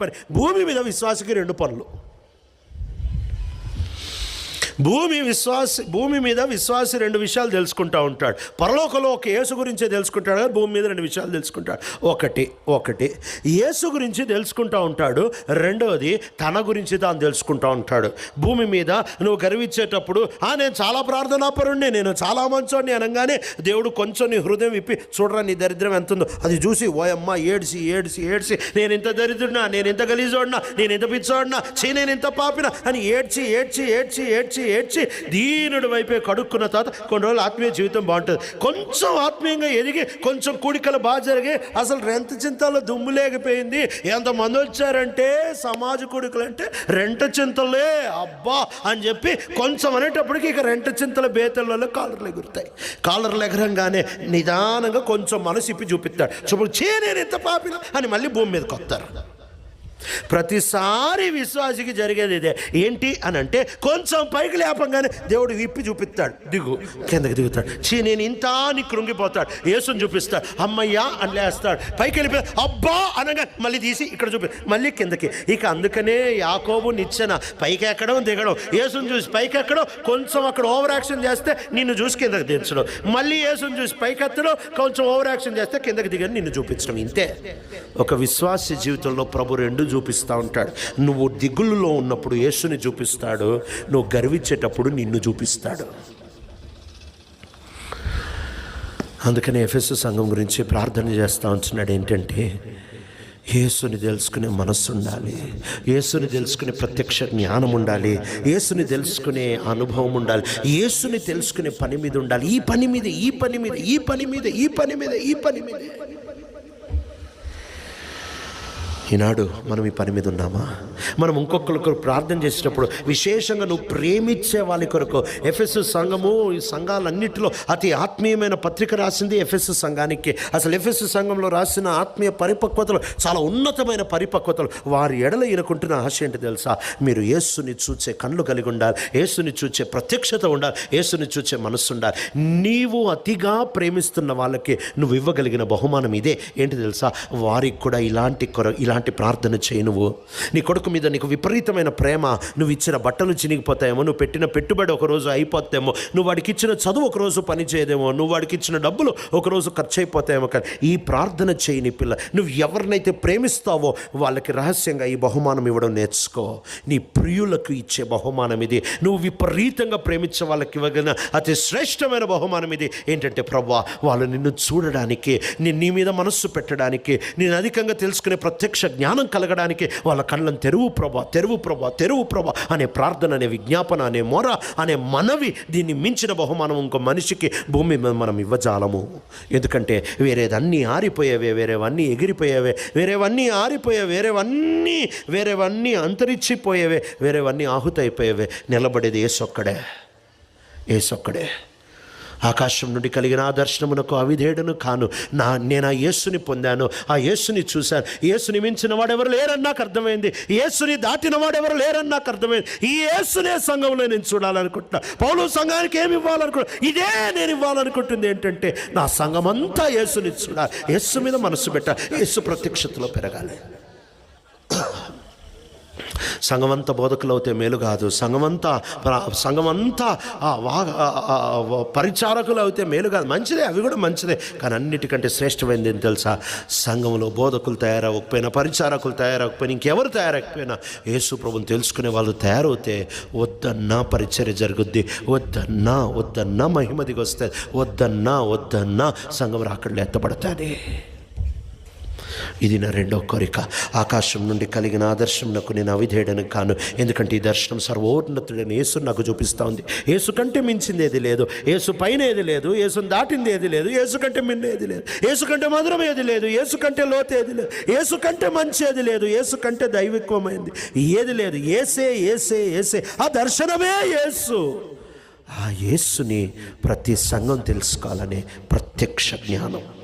పని భూమి మీద విశ్వాసకి రెండు పనులు. భూమి విశ్వాస భూమి మీద విశ్వాసి రెండు విషయాలు తెలుసుకుంటా ఉంటాడు. పరలోకంలో ఒక యేసు గురించే తెలుసుకుంటాడు భూమి మీద రెండు విషయాలు తెలుసుకుంటాడు. ఒకటి ఒకటి యేసు గురించి తెలుసుకుంటా ఉంటాడు. రెండవది తన గురించి తాను తెలుసుకుంటా ఉంటాడు. భూమి మీద నువ్వు గర్వించేటప్పుడు ఆ నేను చాలా ప్రార్థనాపరుణ్ణి నేను చాలా మంచోడిని అనగానే దేవుడు కొంచెం నీ హృదయం విప్పి చూడరా నీ దరిద్రం ఎంత ఉందో అది చూసి ఓయమ్మ ఏడ్చి ఏడ్చి ఏడ్చి. నేను ఇంత దరిద్రుడినా నేను ఇంత గలీజోడినా నేను ఇంత పిచ్చోడినా చీ నేను ఇంత పాపినా అని ఏడ్చి ఏడ్చి ఏడ్చి ఏడ్చి ఏడ్చి దీనుడి వైపే కడుక్కున్న తర్వాత కొన్ని రోజులు ఆత్మీయ జీవితం బాగుంటుంది. కొంచెం ఆత్మీయంగా ఎదిగి కొంచెం కూడికలు బాగా జరిగి అసలు రెంత చింతలో దుమ్ము లేకపోయింది. ఎంతమంది వచ్చారంటే సమాజ కూడికలు అంటే రెంట చింతలే అబ్బా అని చెప్పి కొంచెం అనేటప్పటికి ఇక రెంట చింతల బేతలలో కాలర్లు ఎగురుతాయి. కాలర్లు ఎగరంగానే నిదానంగా కొంచెం మనసు ఇప్పి చూపిస్తాడు. చూపు చే నేను ఎంత పాపిన అని మళ్ళీ భూమి మీదకి వస్తారు. ప్రతిసారి విశ్వాసికి జరిగేది ఇదే. ఏంటి అని అంటే కొంచెం పైకి లేపంగానే దేవుడు విప్పి చూపిస్తాడు. దిగు కిందకి దిగుతాడు. చీ నేను ఇంత అని కృంగిపోతాడు యేసుని చూపిస్తాడు అమ్మయ్యా అని లేస్తాడు. పైకి వెళ్ళిపోయి అబ్బా అనగా మళ్ళీ తీసి ఇక్కడ చూపి మళ్ళీ కిందకి. ఇక అందుకనే యాకోబు నిచ్చెన పైకి ఎక్కడం దిగడం. యేసుని చూసి పైకి ఎక్కడం కొంచెం అక్కడ ఓవర్ యాక్షన్ చేస్తే నిన్ను చూసి కిందకి దించడం. మళ్ళీ యేసుని చూసి పైకి ఎత్తడం కొంచెం ఓవర్ యాక్షన్ చేస్తే కిందకి దిగని నిన్ను చూపించడం. ఇంతే. ఒక విశ్వాస జీవితంలో ప్రభు రెండు చూపిస్తూ ఉంటాడు. నువ్వు దిగులులో ఉన్నప్పుడు యేసుని చూపిస్తాడు. నువ్వు గర్వించేటప్పుడు నిన్ను చూపిస్తాడు. అందుకని ఎఫ్ఎస్ సంఘం గురించి ప్రార్థన చేస్తూ ఉంటున్నాడు. ఏంటంటే యేసుని తెలుసుకునే మనస్సు ఉండాలి. యేసుని తెలుసుకునే ప్రత్యక్ష జ్ఞానం ఉండాలి. యేసుని తెలుసుకునే అనుభవం ఉండాలి. యేసుని తెలుసుకునే పని మీద ఉండాలి. ఈ పని మీద ఈ పని మీద ఈ పని మీద ఈ పని మీద ఈ పని మీద. ఈనాడు మనం ఈ పని మీద ఉన్నామా? మనం ఇంకొకరికి ప్రార్థన చేసేటప్పుడు విశేషంగా నువ్వు ప్రేమించే వాళ్ళ కొరకు ఎఫ్ఎస్ఎస్ సంఘము ఈ సంఘాలన్నింటిలో అతి ఆత్మీయమైన పత్రిక రాసింది ఎఫ్ఎస్ఎస్ సంఘానికి. అసలు ఎఫ్ఎస్ఎస్ సంఘంలో రాసిన ఆత్మీయ పరిపక్వతలు చాలా ఉన్నతమైన పరిపక్వతలు వారి ఎడల ఈయనకుంటున్న ఆశ ఏంటి తెలుసా? మీరు యేసుని చూచే కళ్ళు కలిగి ఉండాలి యేసుని చూచే ప్రత్యక్షత ఉండాలి యేసుని చూచే మనస్సు ఉండాలి. నీవు అతిగా ప్రేమిస్తున్న వాళ్ళకి నువ్వు ఇవ్వగలిగిన బహుమానం ఇదే. ఏంటి తెలుసా? వారికి కూడా ఇలాంటి కొర ఇలాంటి ప్రార్థన చేయి నువ్వు. నీ కొడుకు మీద నీకు విపరీతమైన ప్రేమ. నువ్వు ఇచ్చిన బట్టలు చినిగిపోతాయేమో నువ్వు పెట్టిన పెట్టుబడి ఒకరోజు అయిపోతేమో నువ్వు వాడికి ఇచ్చిన చదువు ఒకరోజు పని చేయదేమో నువ్వు వాడికి ఇచ్చిన డబ్బులు ఒకరోజు ఖర్చు అయిపోతాయేమో కానీ ఈ ప్రార్థన చేయి నీ పిల్ల. నువ్వు ఎవరినైతే ప్రేమిస్తావో వాళ్ళకి రహస్యంగా ఈ బహుమానం ఇవ్వడం నేర్చుకో. నీ ప్రియులకు ఇచ్చే బహుమానం ఇది. నువ్వు విపరీతంగా ప్రేమించే వాళ్ళకి ఇవ్వగలిగిన అతి శ్రేష్టమైన బహుమానం ఇది. ఏంటంటే ప్రభా వాళ్ళు నిన్ను చూడడానికి నీ మీద మనస్సు పెట్టడానికి నేను అధికంగా తెలుసుకునే ప్రత్యక్ష జ్ఞానం కలగడానికి వాళ్ళ కళ్ళను తెరువు ప్రభా తెరువు ప్రభా తెరువు ప్రభా అనే ప్రార్థన అనే విజ్ఞాపన అనే మొర అనే మనవి దీన్ని మించిన బహుమానం ఇంకో మనిషికి భూమి మనం ఇవ్వజాలము. ఎందుకంటే వేరేదన్నీ ఆరిపోయేవే వేరేవన్నీ ఎగిరిపోయేవే వేరేవన్నీ ఆరిపోయే వేరేవన్నీ వేరేవన్నీ అంతరించిపోయేవే వేరేవన్నీ ఆహుతైపోయేవే. నిలబడేది ఏసొక్కడే ఏసొక్కడే ఆకాశం నుండి కలిగిన ఆ దర్శనమునకు అవిధేయుడను కాను. నా నేను ఆ యేసుని పొందాను. ఆ యేసుని చూశాను. యేసుని మించిన వాడెవరు లేరని నాకు అర్థమైంది. యేసుని దాటిన వాడెవరు లేరని నాకు అర్థమైంది. ఈ యేసునే సంఘంలో నేను చూడాలనుకుంటున్నా. పౌలు సంఘానికి ఏమి ఇవ్వాలనుకుంటున్నా ఇదే నేను ఇవ్వాలనుకుంటుంది ఏంటంటే నా సంఘం అంతా యేసుని చూడాలి. యేసు మీద మనసు పెట్టాలి. యేసు ప్రత్యక్షతలో పెరగాలి. సంఘమంతా బోధకులు అవుతే మేలు కాదు. సంఘమంతా సంఘమంతా పరిచారకులు అవుతే మేలు కాదు. మంచిదే అవి కూడా మంచిదే. కానీ అన్నిటికంటే శ్రేష్టమైనది ఏం తెలుసా? సంఘంలో బోధకులు తయారవ్వకపోయినా పరిచారకులు తయారవకపోయినా ఇంకెవరు తయారకపోయినా యేసు ప్రభుని తెలుసుకునే వాళ్ళు తయారవుతే వద్దన్నా పరిచర్య జరుగుద్ది. వద్దన్నా వద్దన్నా మహిమ దిగొస్తుంది. వద్దన్నా వద్దన్నా సంఘం రాకడలు ఎత్తబడతాయి ఇది నా రెండో కోరిక. ఆకాశం నుండి కలిగిన ఆదర్శంకు నేను అవిధేయడను కాను. ఎందుకంటే ఈ దర్శనం సర్వోన్నతుడని యేసు నాకు చూపిస్తూ ఉంది. యేసు కంటే మించింది ఏది లేదు. యేసు పైన ఏది లేదు. యేసుని దాటింది ఏది లేదు. యేసు కంటే మిన్న ఏది లేదు. యేసు కంటే మధురం ఏది లేదు. యేసు కంటే లోతు ఏది లేదు. యేసు కంటే మంచి ఏది లేదు. యేసు కంటే దైవిత్వమైంది ఏది లేదు. ఏసే ఏసే ఏసే ఆ దర్శనమే యేసు. ఆ యేసుని ప్రతి సంఘం తెలుసుకోవాలనే ప్రత్యక్ష జ్ఞానం.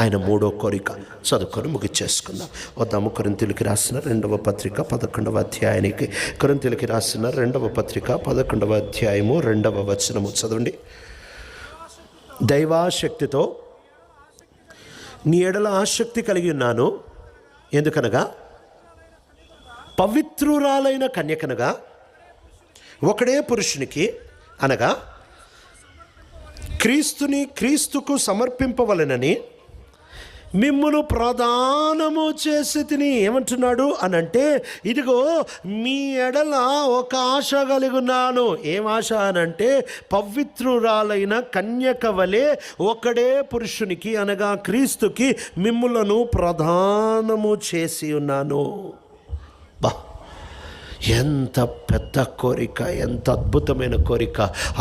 ఆయన మూడో కోరిక. చదువుకొని ముగిచ్చేసుకుందాం. వద్దాము కొరింతలకి రాసిన రెండవ పత్రిక పదకొండవ అధ్యాయానికి. కొరింతలకి రాసిన రెండవ పత్రిక పదకొండవ అధ్యాయము రెండవ వచనము. చదవండి. దైవాశక్తితో నీ ఎడల ఆసక్తి కలిగి ఉన్నాను. ఎందుకనగా? పవిత్రురాలైన కన్యకనగా ఒకడే పురుషునికి అనగా క్రీస్తుని క్రీస్తుకు సమర్పింపవలెనని మిమ్మును ప్రధానము చేసి తిని ఏమంటున్నాడు అని అంటే ఇదిగో మీ ఎడల ఒక ఆశ కలిగున్నాను ఏం ఆశ అంటే పవిత్రురాలైన కన్యక వలె ఒకడే పురుషునికి అనగా క్రీస్తుకి మిమ్ములను ప్రధానము చేసి ఉన్నాను. బా ఎంత పెద్ద కోరిక ఎంత అద్భుతమైన కోరిక.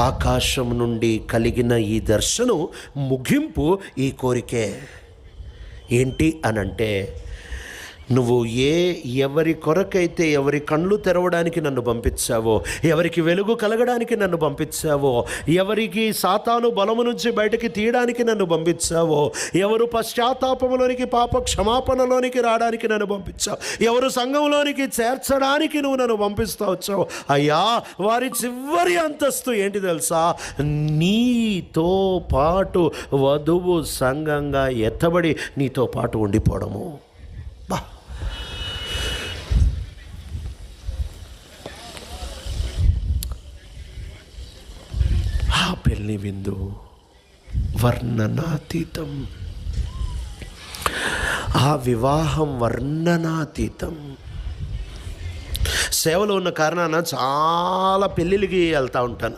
ఆకాశం నుండి కలిగిన ఈ దర్శనం ముగింపు ఈ కోరికే. ఏంటి అనంటే నువ్వు ఏ ఎవరి కొరకైతే ఎవరి కళ్ళు తెరవడానికి నన్ను పంపించావో ఎవరికి వెలుగు కలగడానికి నన్ను పంపించావో ఎవరికి సాతాను బలము నుంచి బయటకి తీయడానికి నన్ను పంపించావో ఎవరు పశ్చాత్తాపంలోనికి పాప క్షమాపణలోనికి రావడానికి నన్ను పంపించావు ఎవరు సంఘంలోనికి చేర్చడానికి నువ్వు నన్ను పంపిస్తా వచ్చావు. అయ్యా వారి చివరి అంతస్తు ఏంటి తెలుసా? నీతో పాటు వధువు సంఘంగా ఎత్తబడి నీతో పాటు ఉండిపోవడము. బా ఆ పెళ్ళి విందు. వర్ణనాతీతం. ఆ వివాహం వర్ణనాతీతం. సేవలో ఉన్న కారణాన చాలా పెళ్ళిళ్ళకి వెళ్తూ ఉంటాను.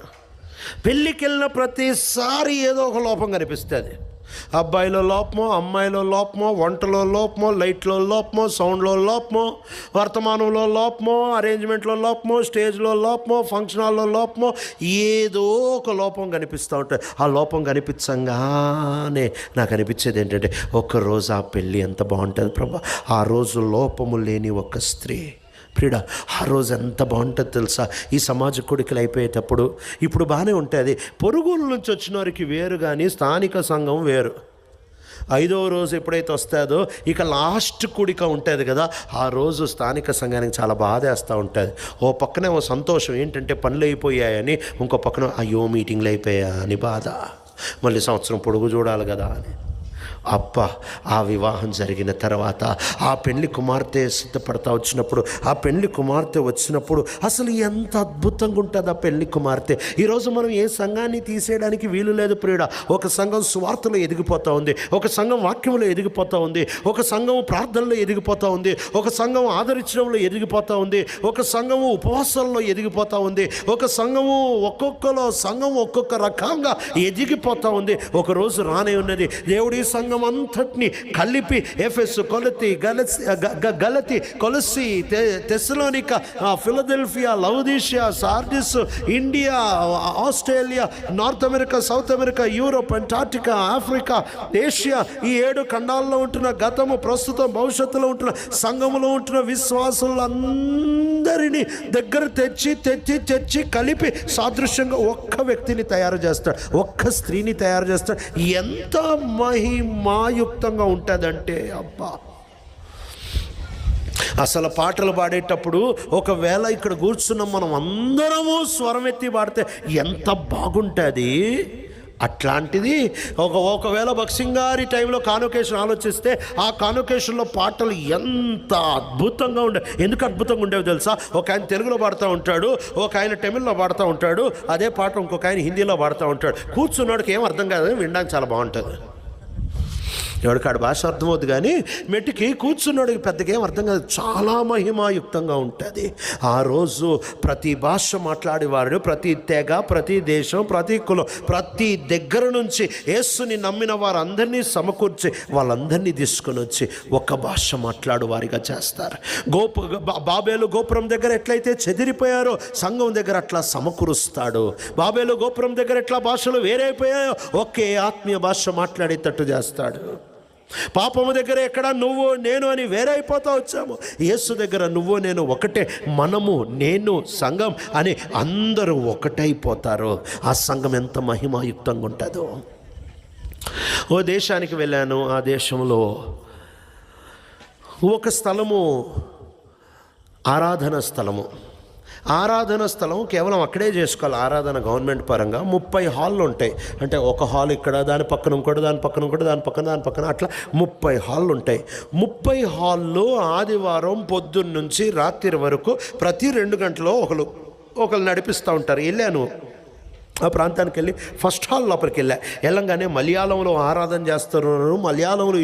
పెళ్ళికి వెళ్ళిన ప్రతిసారి ఏదో ఒక లోపం కనిపిస్తుంది. అబ్బాయిలో లోపమో అమ్మాయిలో లోపమో వంటలో లోపమో లైట్లో లోపమో సౌండ్లో లోపమో వర్తమానంలో లోపమో అరేంజ్మెంట్లో లోపమో స్టేజ్లో లోపమో ఫంక్షన్ హాల్లో లోపమో ఏదో ఒక లోపం కనిపిస్తూ ఉంటుంది. ఆ లోపం కనిపించంగానే నాకు అనిపించేది ఏంటంటే ఒక్కరోజు ఆ పెళ్ళి ఎంత బాగుంటుంది ప్రభా. ఆ రోజు లోపము లేని ఒక స్త్రీ. ప్రియుడ ఆ రోజు ఎంత బాగుంటుంది తెలుసా? ఈ సమాజ కొడుకులు అయిపోయేటప్పుడు. ఇప్పుడు బాగానే ఉంటుంది. పొరుగుల నుంచి వచ్చిన వారికి వేరు కానీ స్థానిక సంఘం వేరు. ఐదవ రోజు ఎప్పుడైతే వస్తుందో ఇక లాస్ట్ కూడిక ఉంటుంది కదా ఆ రోజు స్థానిక సంఘానికి చాలా బాధేస్తూ ఉంటుంది. ఓ పక్కనే ఓ సంతోషం ఏంటంటే పనులు అయిపోయాయని ఇంకో పక్కన అయ్యో మీటింగ్లు అయిపోయా అని బాధ. మళ్ళీ సంవత్సరం పొడుగు చూడాలి కదా అని. అప్ప ఆ వివాహం జరిగిన తర్వాత ఆ పెళ్ళి కుమార్తె సిద్ధపడతా వచ్చినప్పుడు ఆ పెళ్ళి కుమార్తె వచ్చినప్పుడు అసలు ఎంత అద్భుతంగా ఉంటుంది ఆ పెళ్ళి కుమార్తె. ఈరోజు మనం ఏ సంఘాన్ని తీసేయడానికి వీలు లేదు ప్రియుడ. ఒక సంఘం స్వార్థలో ఎదిగిపోతూ ఉంది ఒక సంఘం వాక్యంలో ఎదిగిపోతూ ఉంది ఒక సంఘం ప్రార్థనలో ఎదిగిపోతూ ఉంది ఒక సంఘం ఆదరించడంలో ఎదిగిపోతూ ఉంది ఒక సంఘము ఉపవాసాల్లో ఎదిగిపోతూ ఉంది ఒక సంఘము ఒక్కొక్కలో సంఘం ఒక్కొక్క రకంగా ఎదిగిపోతూ ఉంది. ఒకరోజు రానే ఉన్నది దేవుడి సంఘం అంతటిని కలిపి ఎఫెస్ కొలతి గలసి గ- గ- గలతి కొలసి తె- Philadelphia Laodicea Sardis India Australia North America South America Europe Antarctica Africa Asia ఈ ఏడు ఖండాల్లో ఉంటున్న గతము ప్రస్తుతం భవిష్యత్తులో ఉంటున్న సంఘములో ఉంటున్న విశ్వాసులందరినీ దగ్గర తెచ్చి తెచ్చి తెచ్చి కలిపి సాదృశ్యంగా ఒక్క వ్యక్తిని తయారు చేస్తాడు. ఒక్క స్త్రీని తయారు చేస్తాడు. ఎంత మహిమ మహిమాయుక్తంగా ఉంటుందంటే అబ్బా. అసలు పాటలు పాడేటప్పుడు ఒకవేళ ఇక్కడ కూర్చున్నాం మనం అందరము స్వరం ఎత్తి పాడితే ఎంత బాగుంటుంది. అట్లాంటిది ఒక ఒకవేళ భక్సింగారి టైంలో కాన్వకేషన్ ఆలోచిస్తే ఆ కాన్వకేషన్లో పాటలు ఎంత అద్భుతంగా ఉండే ఎందుకు అద్భుతంగా ఉండేవి తెలుసా? ఒక ఆయన తెలుగులో పాడుతూ ఉంటాడు ఒక ఆయన తమిళ్ళో పాడుతూ ఉంటాడు అదే పాట ఇంకొక ఆయన హిందీలో పాడుతూ ఉంటాడు. కూర్చున్నాడికి ఏం అర్థం కాదు వినడానికి చాలా బాగుంటుంది. ఎవడికాడు భాష అర్థమవుద్దు కానీ మెట్టికి కూర్చున్నాడికి పెద్దగా ఏం అర్థం కాదు. చాలా మహిమాయుక్తంగా ఉంటుంది. ఆ రోజు ప్రతి భాష మాట్లాడేవారు ప్రతి తెగ ప్రతి దేశం ప్రతి కులం ప్రతి దగ్గర నుంచి యేసుని నమ్మిన వారందరినీ సమకూర్చి వాళ్ళందరినీ తీసుకొని వచ్చి ఒక భాష మాట్లాడు వారిగా చేస్తారు. గోపు బా- బాబేలు గోపురం దగ్గర ఎట్లయితే చెదిరిపోయారో సంఘం దగ్గర అట్లా సమకూరుస్తాడు. బాబేలు గోపురం దగ్గర ఎట్లా భాషలు వేరైపోయాయో ఒకే ఆత్మీయ భాష మాట్లాడేటట్టు చేస్తాడు. పాపము దగ్గర ఎక్కడ నువ్వు నేను అని వేరైపోతా వచ్చాము. యేసు దగ్గర నువ్వు నేను ఒకటే మనము నేను సంఘం అని అందరూ ఒకటైపోతారు. ఆ సంఘం ఎంత మహిమాయుక్తంగా ఉంటుందో. ఓ దేశానికి వెళ్ళాను ఆ దేశంలో ఒక స్థలము ఆరాధన స్థలము. ఆరాధన స్థలం కేవలం అక్కడే చేసుకోవాలి. ఆరాధన గవర్నమెంట్ పరంగా ముప్పై హాళ్ళు ఉంటాయి. అంటే ఒక హాల్ ఇక్కడ దాని పక్కన ఇంకోటి దాని పక్కన ఇంకోటి దాని పక్కన దాని పక్కన అట్లా ముప్పై హాళ్ళు ఉంటాయి. ముప్పై హాల్లో ఆదివారం పొద్దున్న నుంచి రాత్రి వరకు ప్రతి రెండు గంటలో ఒకరు ఒకరు నడిపిస్తూ ఉంటారు. వెళ్ళాను. ఆ ప్రాంతానికి వెళ్ళి ఫస్ట్ హాల్ లోపలికి వెళ్ళా వెళ్ళంగానే మలయాళంలో ఆరాధన చేస్తున్నారు. మలయాళంలో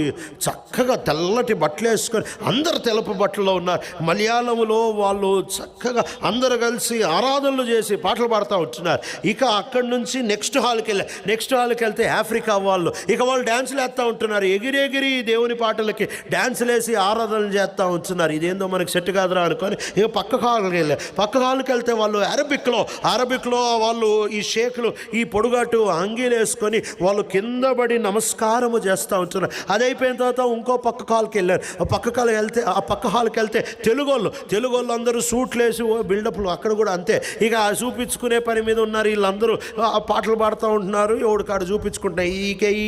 చక్కగా తెల్లటి బట్టలు వేసుకొని అందరు తెలుపు బట్టల్లో ఉన్నారు. మలయాళంలో వాళ్ళు చక్కగా అందరు కలిసి ఆరాధనలు చేసి పాటలు పాడుతూ ఉంటున్నారు. ఇక అక్కడి నుంచి నెక్స్ట్ హాల్కి వెళ్ళా నెక్స్ట్ హాల్కి వెళ్తే ఆఫ్రికా వాళ్ళు ఇక వాళ్ళు డ్యాన్సులు వేస్తూ ఉంటున్నారు. ఎగిరి ఎగిరి దేవుని పాటలకి డ్యాన్సులు వేసి ఆరాధనలు చేస్తూ ఉంటున్నారు. ఇదేందో మనకి సెట్ కాదురా అనుకొని ఇక పక్క హాల్కి వెళ్ళా పక్క హాల్కి వెళ్తే వాళ్ళు అరబిక్లో అరబిక్లో వాళ్ళు ఈ షేకులు ఈ పొడుగాటు అంగీలు వేసుకొని వాళ్ళు కింద పడి నమస్కారము చేస్తూ ఉంటున్నారు. అది అయిపోయిన తర్వాత ఇంకో పక్క హాల్కి వెళ్ళారు. ఆ పక్క కాలు వెళ్తే ఆ పక్క హాల్కి వెళ్తే తెలుగు వాళ్ళు తెలుగు వాళ్ళు అందరూ సూట్లు వేసి ఓ బిల్డప్లు అక్కడ కూడా అంతే. ఇక చూపించుకునే పని మీద ఉన్నారు వీళ్ళందరూ. ఆ పాటలు పాడుతూ ఉంటున్నారు. ఎవడు కాడు చూపించుకుంటున్నాయి ఇక ఈ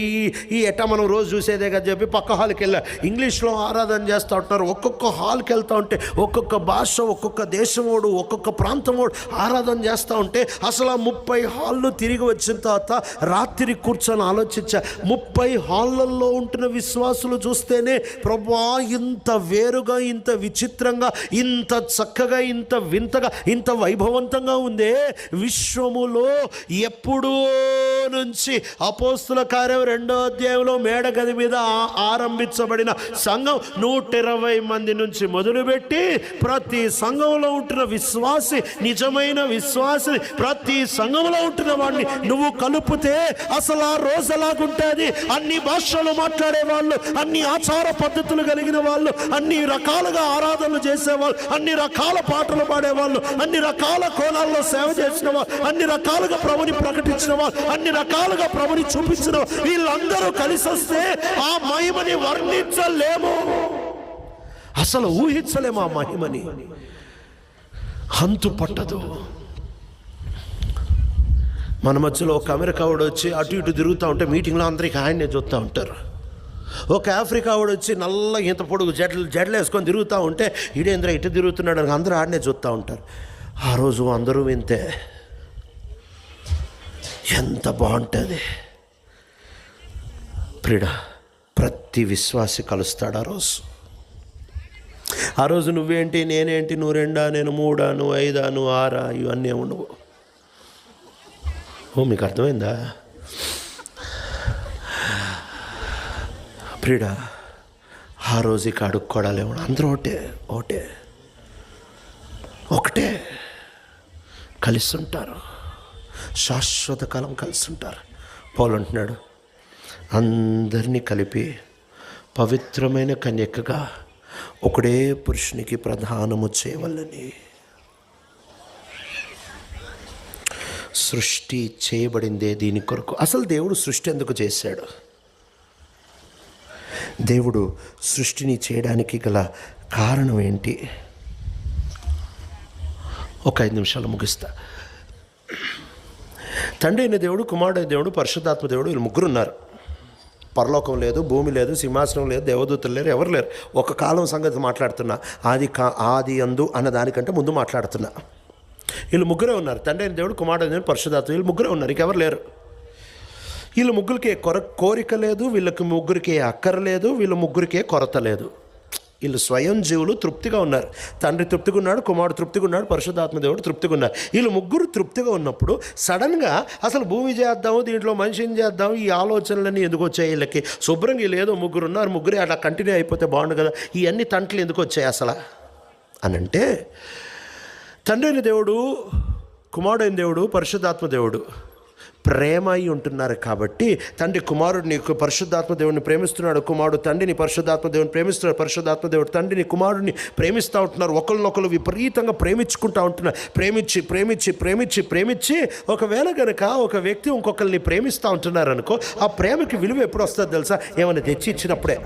ఈ ఎట్ట మనం రోజు చూసేదే కదా చెప్పి పక్క హాల్కి వెళ్ళా. ఇంగ్లీష్లో ఆరాధన చేస్తూ ఉంటున్నారు. ఒక్కొక్క హాల్కి వెళ్తూ ఉంటే ఒక్కొక్క భాష ఒక్కొక్క దేశమోడు ఒక్కొక్క ప్రాంతమోడు ఆరాధన చేస్తూ ఉంటే అసలు ఆ ముప్పై కాళ్ళు తిరిగి వచ్చిన తర్వాత రాత్రి కూర్చొని ఆలోచించా ముప్పై హాళ్ళల్లో ఉంటున్న విశ్వాసులు చూస్తేనే ప్రభా ఇంత వేరుగా ఇంత విచిత్రంగా ఇంత చక్కగా ఇంత వింతగా ఇంత వైభవంతంగా ఉందే విశ్వములో ఎప్పుడూ నుంచి అపోస్తుల కార్యం రెండో అధ్యాయంలో మేడ గది మీద ఆరంభించబడిన సంఘం నూట ఇరవై మంది నుంచి మొదలుపెట్టి ప్రతి సంఘంలో ఉంటున్న విశ్వాసి నిజమైన విశ్వాసి ప్రతి సంఘంలో ఉంటున్న వాడిని. నువ్వు కలుపుతే అసలు ఆ రోజు ఎలాగుంటుంది? అన్ని భాషలు మాట్లాడే వాళ్ళు అన్ని ఆచార పద్ధతులు కలిగిన వాళ్ళు అన్ని రకాలుగా ఆరాధనలు చేసేవాళ్ళు అన్ని రకాల పాటలు పాడేవాళ్ళు అన్ని రకాల కోణాల్లో సేవ చేసిన వాళ్ళు అన్ని రకాలుగా ప్రభుని ప్రకటించిన వాళ్ళు అన్ని రకాలుగా ప్రభుని చూపించిన వీళ్ళందరూ కలిసి వస్తే ఆ మహిమని వర్ణించలేము. అసలు ఊహించలేము ఆ మహిమని. హంతు పట్టదు. మన మధ్యలో ఒక అమెరికా వాడు వచ్చి అటు ఇటు తిరుగుతూ ఉంటే మీటింగ్లో అందరికీ ఆయన్నే చూస్తూ ఉంటారు. ఒక ఆఫ్రికా వాడు వచ్చి నల్ల ఇంత పొడుగు జడ్లు జడ్లు వేసుకొని తిరుగుతూ ఉంటే ఇడేంద్ర ఇటు తిరుగుతున్నాడు అని అందరూ ఆడనే చూస్తూ ఉంటారు. ఆ రోజు అందరూ వింతే ఎంత బాగుంటుంది. ప్రిడ ప్రతి విశ్వాసి కలుస్తాడు ఆ రోజు. ఆ రోజు నువ్వేంటి నేనేంటి నువ్వు రెండా నేను మూడా నువ్వు ఐదా నువ్వు ఆరా ఇవన్నీ ఉండవు ఓ మీకు అర్థమైందా? ప్రియుడా ఆ రోజు ఇక అడుక్కోవడాలేమో అందరూ ఒకటే ఒకటే. ఒకటే. కలిసి ఉంటారు శాశ్వత కాలం కలిసి ఉంటారు పౌలు అంటున్నాడు అందరినీ కలిపి పవిత్రమైన కన్యకగా ఒకడే పురుషునికి ప్రధానము చేయవల్లని. సృష్టి చేయబడిందే దీని కొరకు. అసలు దేవుడు సృష్టి ఎందుకు చేశాడు? దేవుడు సృష్టిని చేయడానికి గల కారణం ఏంటి? ఒక ఐదు నిమిషాలు ముగిస్తా. తండ్రి అయిన దేవుడు కుమారుడైన దేవుడు పరిశుద్ధాత్మ దేవుడు వీళ్ళు ముగ్గురు ఉన్నారు. పరలోకం లేదు భూమి లేదు సింహాసనం లేదు దేవదూతలు లేరు ఎవరు లేరు. ఒక కాలం సంగతి మాట్లాడుతున్నా. ఆది కా ఆది అందు అన్న దానికంటే ముందు మాట్లాడుతున్నా. వీళ్ళు ముగ్గురే ఉన్నారు. తండ్రి అయిన దేవుడు కుమారుడు దేవుడు పరిశుధాత్మ వీళ్ళు ముగ్గురే ఉన్నారు. ఇంకెవరు లేరు. వీళ్ళు ముగ్గురికి కొర కోరిక లేదు వీళ్ళకి ముగ్గురికి అక్కర లేదు వీళ్ళ ముగ్గురికే కొరత లేదు. వీళ్ళు స్వయం జీవులు తృప్తిగా ఉన్నారు. తండ్రి తృప్తిగా ఉన్నాడు కుమారుడు తృప్తిగా ఉన్నాడు పరిశుద్ధాత్మ దేవుడు తృప్తిగా ఉన్నారు. వీళ్ళు ముగ్గురు తృప్తిగా ఉన్నప్పుడు సడన్గా అసలు భూమి చేద్దాము దీంట్లో మనిషిని చేద్దాం ఈ ఆలోచనలన్నీ ఎందుకు వచ్చాయి వీళ్ళకి? శుభ్రంగా వీళ్ళు ఏదో ముగ్గురు ఉన్నారు ముగ్గురే అలా కంటిన్యూ అయిపోతే బాగుండు కదా. ఇవన్నీ తంటలు ఎందుకు వచ్చాయి అసలు? అని అంటే తండ్రి అయిన దేవుడు కుమారుడైన దేవుడు పరిశుద్ధాత్మ దేవుడు ప్రేమ అయి ఉంటున్నారు కాబట్టి తండ్రి కుమారుడిని పరిశుద్ధాత్మ దేవుడిని ప్రేమిస్తున్నాడు కుమారుడు తండ్రిని పరిశుద్ధాత్మ దేవుడిని ప్రేమిస్తున్నాడు పరిశుద్ధాత్మ దేవుడు తండ్రిని కుమారుడిని ప్రేమిస్తూ ఉంటున్నారు. ఒకరినొకరు విపరీతంగా ప్రేమించుకుంటూ ఉంటున్నారు. ప్రేమించి ప్రేమించి ప్రేమించి ప్రేమించి ఒకవేళ గనక ఒక వ్యక్తి ఇంకొకరిని ప్రేమిస్తూ ఉంటున్నారు అనుకో ఆ ప్రేమకి విలువ ఎప్పుడు వస్తుందో తెలుసా? ఏమైనా తెచ్చి ఇచ్చినప్పుడే.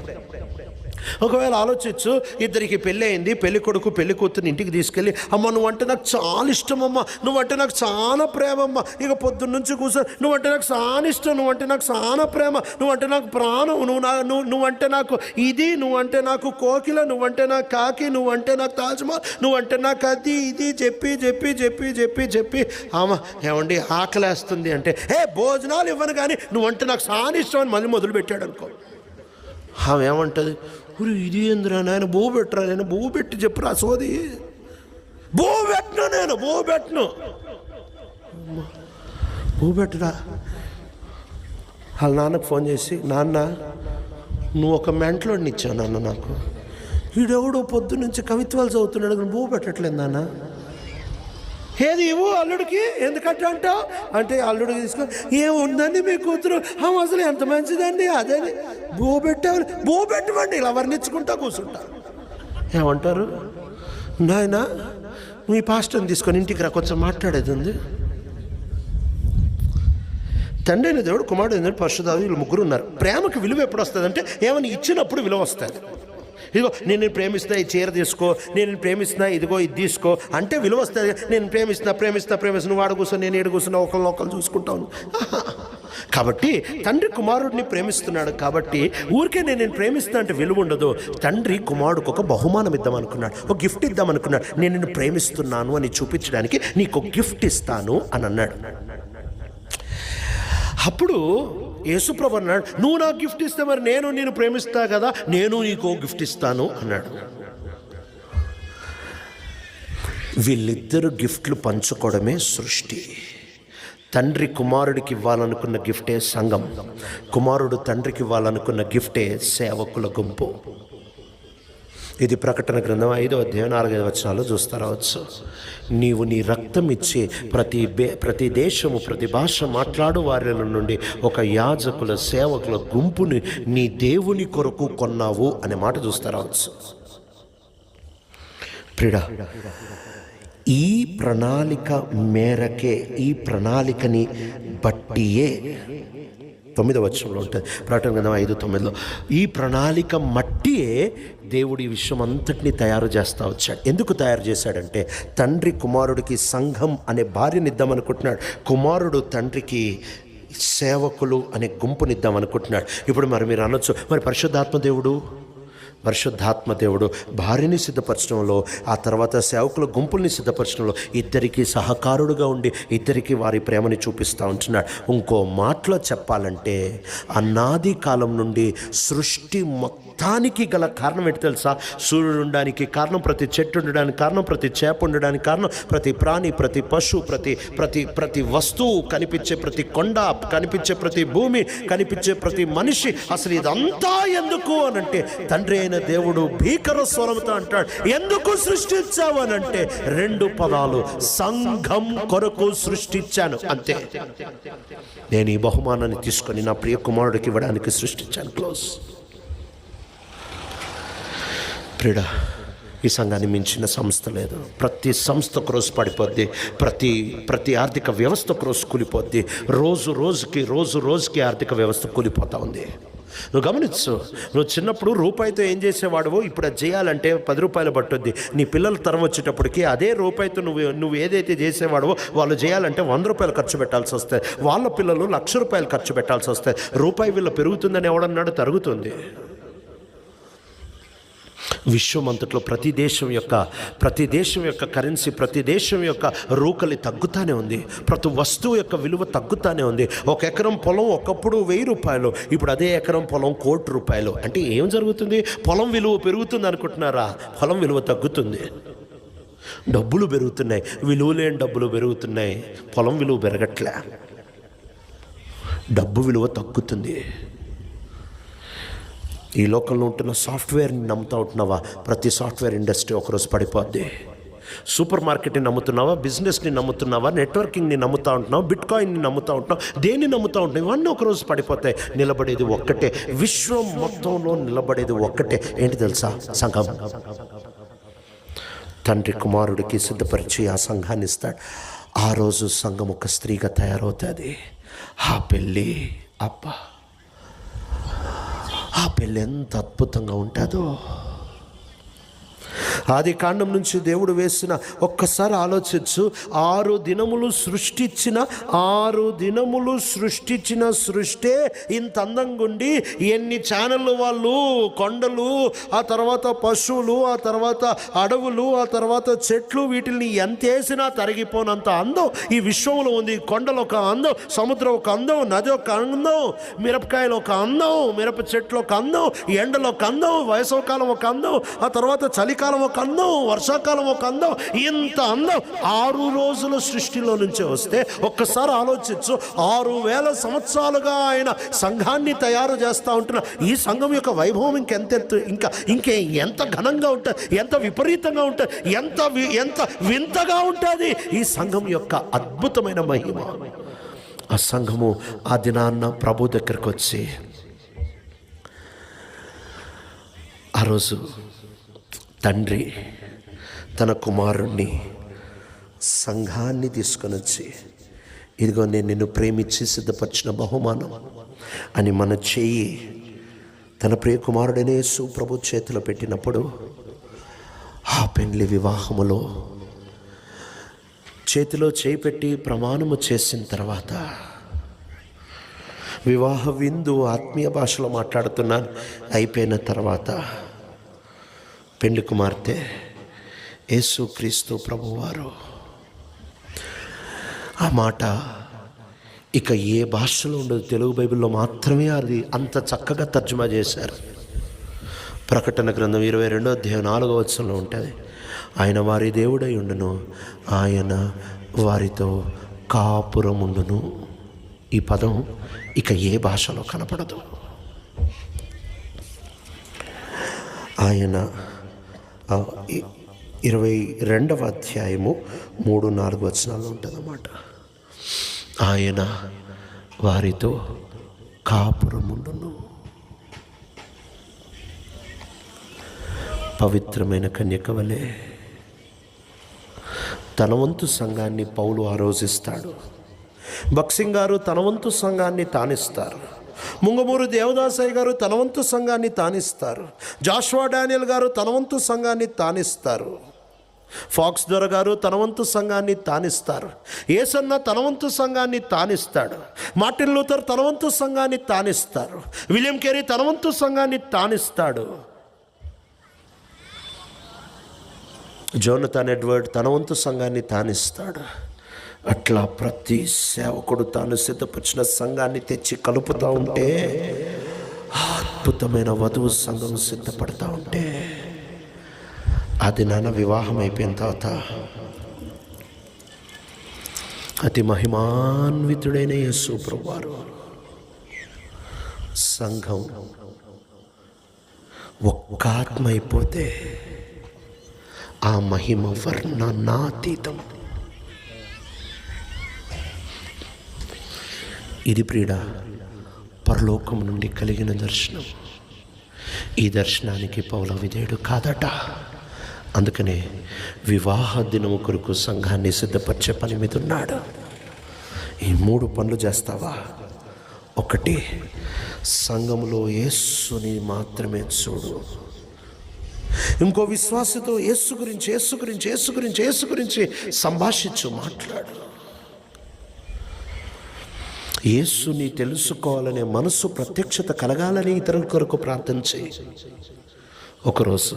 ఒకవేళ ఆలోచించు ఇద్దరికి పెళ్ళి అయింది పెళ్ళి కొడుకు పెళ్ళి కూతురు ఇంటికి తీసుకెళ్ళి అమ్మ నువ్వంటే నాకు చాలా ఇష్టం అమ్మ నువ్వంటే నాకు చాలా ప్రేమ అమ్మ ఇక పొద్దున్న నుంచి కూర్చో నువ్వంటే నాకు చాలా ఇష్టం నువ్వంటే నాకు చాలా ప్రేమ నువ్వంటే నాకు ప్రాణం నువ్వు నా నువ్వు నువ్వంటే నాకు ఇది నువ్వంటే నాకు కోకిల నువ్వంటే నాకు కాకి నువ్వంటే నాకు తాజ్మహల్ నువ్వంటే నాకు అది ఇది చెప్పి చెప్పి చెప్పి చెప్పి చెప్పి. అమ్మ ఏమండి ఆకలేస్తుంది అంటే ఏ భోజనాలు ఇవ్వను కానీ నువ్వంటే నాకు చాలా ఇష్టం అని మళ్ళీ మొదలుపెట్టాడు అనుకో ఆమె ఏమంటుంది? "ఒరేయ్, ఇది ఎందురా నాయన? బో పెట్టరా నేను? బో పెట్టి చెప్పురా సోది? బో పెట్టను నేను బో పెట్టను. బో పెట్టరా? వాళ్ళ నాన్నకు ఫోన్ చేసి నాన్న నువ్వు ఒక మెంటలోడిని ఇచ్చావు నాన్న నాకు. వీడెవడో పొద్దు నుంచి కవిత్వాలు చదువుతున్నాడు బో పెట్టట్లేదు నాన్న. ఏది ఇవ్వు అల్లుడికి ఎందుకంటే అంటావు? అంటే అల్లుడు తీసుకో ఏముందండి మీ కూతురు? అసలు ఎంత మంచిదండి? అదే బో పెట్టేవారు. బో పెట్టమండి. ఇలా వర్ణించుకుంటా కూర్చుంటా. ఏమంటారు? నాయన మీ పాస్టర్ని తీసుకొని ఇంటికి రా. కొంచెం మాట్లాడేది ఉంది. తండ్రి అయిన దేవుడు కుమారుడు అయిన దేవుడు పరిశుధావి వీళ్ళు ముగ్గురు ఉన్నారు. ప్రేమకు విలువ ఎప్పుడు వస్తుంది అంటే ఏమైనా ఇచ్చినప్పుడు విలువ వస్తుంది. ఇదిగో నేను ప్రేమిస్తున్నా ఈ చీర తీసుకో నేను ప్రేమిస్తున్నా ఇదిగో ఇది తీసుకో. అంటే విలువ వస్తుంది. నేను ప్రేమిస్తున్నా ప్రేమిస్తున్నా ప్రేమిస్తున్నా వాడు కూర్చొని నేను ఏడు కూర్చున్నా ఒకళ్ళని ఒకళ్ళు చూసుకుంటాను. కాబట్టి తండ్రి కుమారుడిని ప్రేమిస్తున్నాడు కాబట్టి ఊరికే నేను నేను ప్రేమిస్తున్నా అంటే విలువ ఉండదు. తండ్రి కుమారుడికి ఒక బహుమానం ఇద్దామనుకున్నాడు ఒక గిఫ్ట్ ఇద్దామనుకున్నాడు నేను నిన్ను ప్రేమిస్తున్నాను అని చూపించడానికి నీకు ఒక గిఫ్ట్ ఇస్తాను అని అన్నాడు. అప్పుడు యేసుప్రభు అన్నాడు నువ్వు నాకు గిఫ్ట్ ఇస్తే మరి నేను నేను ప్రేమిస్తా కదా నేను నీకు గిఫ్ట్ ఇస్తాను అన్నాడు. వీళ్ళిద్దరు గిఫ్ట్లు పంచుకోవడమే సృష్టి. తండ్రి కుమారుడికి ఇవ్వాలనుకున్న గిఫ్టే సంఘం. కుమారుడు తండ్రికి ఇవ్వాలనుకున్న గిఫ్టే సేవకుల గుంపు. ఇది ప్రకటన గ్రంథం ఐదో అధ్యాయం నాలుగైదు వచనాలు చూస్తా రావచ్చు. నీవు నీ రక్తం ఇచ్చి ప్రతి బే ప్రతి దేశము ప్రతి భాష మాట్లాడు వారి నుండి ఒక యాజకుల సేవకుల గుంపుని నీ దేవుని కొరకు కొన్నావు అనే మాట చూస్తా రావచ్చు. ప్రిడా ఈ ప్రణాళిక మేరకే ఈ ప్రణాళికని బట్టియే తొమ్మిదో వచ్చంలో ఉంటుంది. ప్రకటన గ్రంథం ఐదు తొమ్మిదిలో ఈ ప్రణాళిక మట్టియే దేవుడి విశ్వం అంతటిని తయారు చేస్తూ వచ్చాడు. ఎందుకు తయారు చేశాడంటే తండ్రి కుమారుడికి సంఘం అనే భార్యనిద్దామనుకుంటున్నాడు కుమారుడు తండ్రికి సేవకులు అనే గుంపునిద్దాం అనుకుంటున్నాడు ఇప్పుడు మరి మీరు అనొచ్చు మరి పరిశుద్ధాత్మ దేవుడు? పరిశుద్ధాత్మ దేవుడు భార్యని సిద్ధపరచడంలో ఆ తర్వాత సేవకుల గుంపుల్ని సిద్ధపరచడంలో ఇద్దరికి సహకారుడుగా ఉండి ఇద్దరికి వారి ప్రేమని చూపిస్తూ ఉంటున్నాడు. ఇంకో మాటలో చెప్పాలంటే అనాది కాలం నుండి సృష్టి మొత్తానికి గల కారణం ఏంటి తెలుసా? సూర్యుడు ఉండడానికి కారణం ప్రతి చెట్టు ఉండడానికి కారణం ప్రతి చేప ఉండడానికి కారణం ప్రతి ప్రాణి ప్రతి పశు ప్రతి ప్రతి ప్రతి వస్తువు కనిపించే ప్రతి కొండ కనిపించే ప్రతి భూమి కనిపించే ప్రతి మనిషి అసలు ఇదంతా ఎందుకు అని అంటే తండ్రి అయిన దేవుడు భీకర స్వరంతో అంటాడు ఎందుకు సృష్టించావు? అనంటే రెండు పదాలు సంఘం కొరకు సృష్టించాను. అంతే. నేను ఈ బహుమానాన్ని తీసుకొని నా ప్రియ కుమారుడికి ఇవ్వడానికి సృష్టించాను. క్లోజ్. ప్రియుడ ఈ సంఘాన్ని మించిన సంస్థ లేదు. ప్రతి సంస్థ క్రోస్ పడిపోద్ది ప్రతి ప్రతి ఆర్థిక వ్యవస్థ క్రోస్ కూలిపోద్ది. రోజు రోజుకి రోజు రోజుకి ఆర్థిక వ్యవస్థ కూలిపోతూ ఉంది. నువ్వు గమనించు నువ్వు చిన్నప్పుడు రూపాయితో ఏం చేసేవాడువో ఇప్పుడు అది చేయాలంటే పది రూపాయలు పట్టుద్ది. నీ పిల్లల తరం వచ్చేటప్పటికి అదే రూపాయితో నువ్వు నువ్వు ఏదైతే చేసేవాడవో వాళ్ళు చేయాలంటే వంద రూపాయలు ఖర్చు పెట్టాల్సి వస్తాయి. వాళ్ళ పిల్లలు లక్ష రూపాయలు ఖర్చు పెట్టాల్సి వస్తాయి. రూపాయి వీళ్ళు పెరుగుతుందని ఎవడన్నాడు తరుగుతుంది. విశ్వం అంతట్లో ప్రతి దేశం యొక్క ప్రతి దేశం యొక్క కరెన్సీ ప్రతి దేశం యొక్క రూకలి తగ్గుతానే ఉంది. ప్రతి వస్తువు యొక్క విలువ తగ్గుతానే ఉంది. ఒక ఎకరం పొలం ఒకప్పుడు వెయ్యి రూపాయలు ఇప్పుడు అదే ఎకరం పొలం కోటి రూపాయలు. అంటే ఏం జరుగుతుంది? పొలం విలువ పెరుగుతుంది అనుకుంటున్నారా? పొలం విలువ తగ్గుతుంది. డబ్బులు పెరుగుతున్నాయి. విలువ లేని డబ్బులు పెరుగుతున్నాయి. పొలం విలువ పెరగట్లే. డబ్బు విలువ తగ్గుతుంది. ఈ లోకంలో ఉంటున్న సాఫ్ట్వేర్ని నమ్ముతూ ఉంటున్నావా? ప్రతి సాఫ్ట్వేర్ ఇండస్ట్రీ ఒకరోజు పడిపోద్ది. సూపర్ మార్కెట్ని నమ్ముతున్నావా? బిజినెస్ని నమ్ముతున్నావా? నెట్వర్కింగ్ని నమ్ముతూ ఉంటున్నావు? బిట్ కాయిన్ని నమ్ముతూ ఉంటున్నావు? దేన్ని నమ్ముతూ ఉంటున్నావు? ఇవన్నీ ఒకరోజు పడిపోతాయి. నిలబడేది ఒక్కటే. విశ్వం మొత్తంలో నిలబడేది ఒక్కటే. ఏంటి తెలుసా? సంఘం. తండ్రి కుమారుడికి సిద్ధపరిచి ఆ సంఘాన్ని ఇస్తాడు. ఆ రోజు సంఘం ఒక స్త్రీగా తయారవుతుంది. ఆ పెళ్ళి అబ్బా. ఆ పెళ్ళి ఎంత అద్భుతంగా ఉంటుందో ఆది కాండం నుంచి దేవుడు వేసిన ఒక్కసారి ఆలోచించు. ఆరు దినములు సృష్టించిన ఆరు దినములు సృష్టించిన సృష్టే ఇంత అందంగా ఉండి ఎన్ని ఛానళ్ళు వాళ్ళు కొండలు ఆ తర్వాత పశువులు ఆ తర్వాత అడవులు ఆ తర్వాత చెట్లు వీటిని ఎంత వేసినా తరిగిపోనంత అందం. ఈ విశ్వంలో ఉంది. కొండలు ఒక అందం సముద్రం ఒక అందం నది ఒక అందం మిరపకాయలు ఒక అందం మిరప చెట్లు ఒక అందం ఎండలో ఒక అందం వయసవకాలం ఒక అందం ఆ తర్వాత చలికాలం ఒక అందం వర్షాకాలం ఒక అందం ఇంత అందం. ఆరు రోజుల సృష్టిలో నుంచి వస్తే ఒక్కసారి ఆలోచించు ఆరు వేల సంవత్సరాలుగా ఆయన సంఘాన్ని తయారు చేస్తూ ఉంటున్న ఈ సంఘం యొక్క వైభవం ఇంకెంత ఇంకా ఇంకే ఎంత ఘనంగా ఉంటుంది ఎంత విపరీతంగా ఉంటుంది ఎంత ఎంత వింతగా ఉంటుంది ఈ సంఘం యొక్క అద్భుతమైన మహిమ. ఆ సంఘము ఆ దినాన్న ప్రభు దగ్గరకు వచ్చి ఆ రోజు తండ్రి తన కుమారుణ్ణి సంఘాన్ని తీసుకొని వచ్చి ఇదిగో నేను నిన్ను ప్రేమించి సిద్ధపరిచిన బహుమానం అని మన చెయ్యి తన ప్రియ కుమారుడనే సుప్రభు చేతిలో పెట్టినప్పుడు ఆ పెండ్లి వివాహములో చేతిలో చేయి పెట్టి ప్రమాణము చేసిన తర్వాత వివాహ విందు ఆత్మీయ భాషలో మాట్లాడుతున్నాను. అయిపోయిన తర్వాత పెండు కుమార్తె యేసుక్రీస్తు ప్రభువారు. ఆ మాట ఇక ఏ భాషలో ఉండదు తెలుగు బైబిల్లో మాత్రమే అది అంత చక్కగా తర్జుమా చేశారు. ప్రకటన గ్రంథం ఇరవై రెండో అధ్యాయం నాలుగో వచనంలో ఉంటుంది ఆయన వారి దేవుడై ఉండును ఆయన వారితో కాపురం ఉండును ఈ పదం ఇక ఏ భాషలో కనపడదు. ఆయన ఇరవై రెండవ అధ్యాయము మూడు నాలుగు వచనాలు ఉంటుందన్నమాట. ఆయన వారితో కాపురముండును పవిత్రమైన కన్యక వలె తన వంతు సంఘాన్ని పౌలు ఆరోజిస్తాడు. బక్సింగ్ గారు తన వంతు సంఘాన్ని తానిస్తారు. ముంగమూరు దేవదాసయ్య గారు తనవంతు సంఘాన్ని తానిస్తారు. జాష్వా డానియల్ గారు తనవంతు సంఘాన్ని తానిస్తారు. ఫాక్స్ దొర గారు తనవంతు సంఘాన్ని తానిస్తారు. ఏసన్న తనవంతు సంఘాన్ని తానిస్తాడు. మార్టిన్ లూథర్ తనవంతు సంఘాన్ని తానిస్తారు. విలియం కెరీ తనవంతు సంఘాన్ని తానిస్తాడు. జోనతాన్ ఎడ్వర్డ్ తనవంతు సంఘాన్ని తానిస్తాడు. అట్లా ప్రతి సేవకుడు తాను సిద్ధపరిచిన సంఘాన్ని తెచ్చి కలుపుతూ ఉంటే అద్భుతమైన వధువు సంఘం సిద్ధపడతా ఉంటే అది నాన్న వివాహం అయిపోయిన తర్వాత అతి మహిమాన్వితుడైన యేసు వారు సంఘం ఒక్క ఆత్మ అయిపోతే ఆ మహిమ వర్ణనాతీతం. ఇది ప్రీడ. పరలోకం నుండి కలిగిన దర్శనం. ఈ దర్శనానికి పౌల విధేయుడు కాదట. అందుకనే వివాహ దినము కొరకు సంఘాన్ని సిద్ధపరిచే పని మీద ఉన్నాడు. ఈ మూడు పనులు చేస్తావా? ఒకటి సంఘములో యేస్సుని మాత్రమే చూడు. ఇంకో విశ్వాసతో యేసు గురించి యేసు గురించి యేసు గురించి యేసు గురించి సంభాషించు మాట్లాడు. యేసుని తెలుసుకోవాలనే మనస్సు ప్రత్యక్షత కలగాలని ఇతరుల కొరకు ప్రార్థన చేయి. ఒకరోజు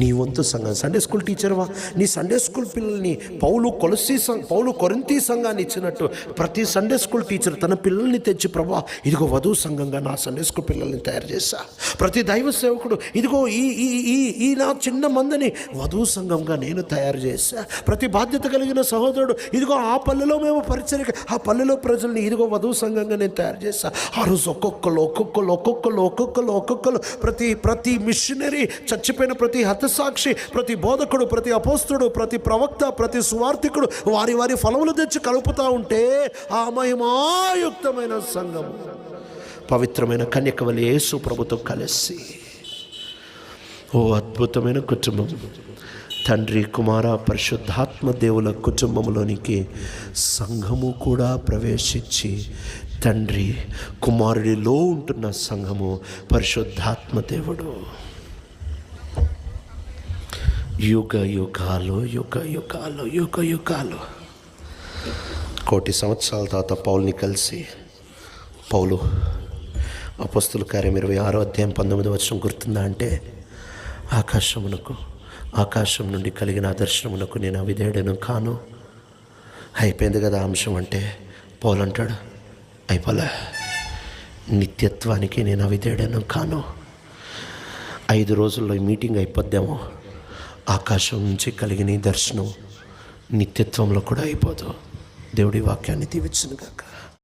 నీ వంతు సంఘం సండే స్కూల్ టీచర్వా నీ సండే స్కూల్ పిల్లల్ని పౌలు కొలసి సం పౌలు కొరింతి సంఘాన్ని ఇచ్చినట్టు ప్రతి సండే స్కూల్ టీచర్ తన పిల్లల్ని తెచ్చి ప్రభా ఇదిగో వధువు సంఘంగా నా సండే స్కూల్ పిల్లల్ని తయారు చేశా. ప్రతి దైవ సేవకుడు ఇదిగో ఈ ఈ ఈ ఈ నా చిన్న మందని వధువు సంఘంగా నేను తయారు చేశా. ప్రతి బాధ్యత కలిగిన సహోదరుడు ఇదిగో ఆ పల్లెలో మేము పరిచయం ఆ పల్లెలో ప్రజల్ని ఇదిగో వధువు సంఘంగా నేను తయారు చేశా. ఆ రోజు ఒక్కొక్కరు ఒక్కొక్కరు ఒక్కొక్కరు ఒక్కొక్కరు ఒక్కొక్కరు ప్రతి ప్రతి మిషనరీ చచ్చిపోయిన ప్రతి హతసాక్షి ప్రతి బోధకుడు ప్రతి అపోస్తుడు ప్రతి ప్రవక్త ప్రతి సువార్థికుడు వారి వారి ఫలములు తెచ్చి కలుపుతూ ఉంటే ఆ మహిమాయుక్తమైన సంఘము పవిత్రమైన కన్యకవలి యేసు ప్రభుతో కలిసి ఓ అద్భుతమైన కుటుంబం తండ్రి కుమార పరిశుద్ధాత్మ దేవుల కుటుంబంలోనికి సంఘము కూడా ప్రవేశించి తండ్రి కుమారుడిలో ఉంటున్న సంఘము పరిశుద్ధాత్మ దేవుడు. యుగ యుగాలు యుగ యుగాలు యుగ యుగాలు. కోటి సంవత్సరాల తర్వాత పౌల్ని కలిసి పౌలు అపస్తుల కార్యం ఇరవై ఆరో అధ్యాయం పంతొమ్మిది వచ్చిన గుర్తుందా అంటే ఆకాశమునకు ఆకాశం నుండి కలిగిన ఆ దర్శనమునకు నేను అవిధేయుడను కాను. అయిపోయింది కదా అంశం అంటే పౌలు అంటాడు అయిపోలే నిత్యత్వానికి నేను అవిధేయుడను కాను. ఐదు రోజుల్లో ఈ మీటింగ్ అయిపోద్దేమో. ఆకాశం నుంచి కలిగిన దర్శనం నిత్యత్వంలో కూడా అయిపోదు. దేవుడి వాక్యాన్ని దీవించును గాక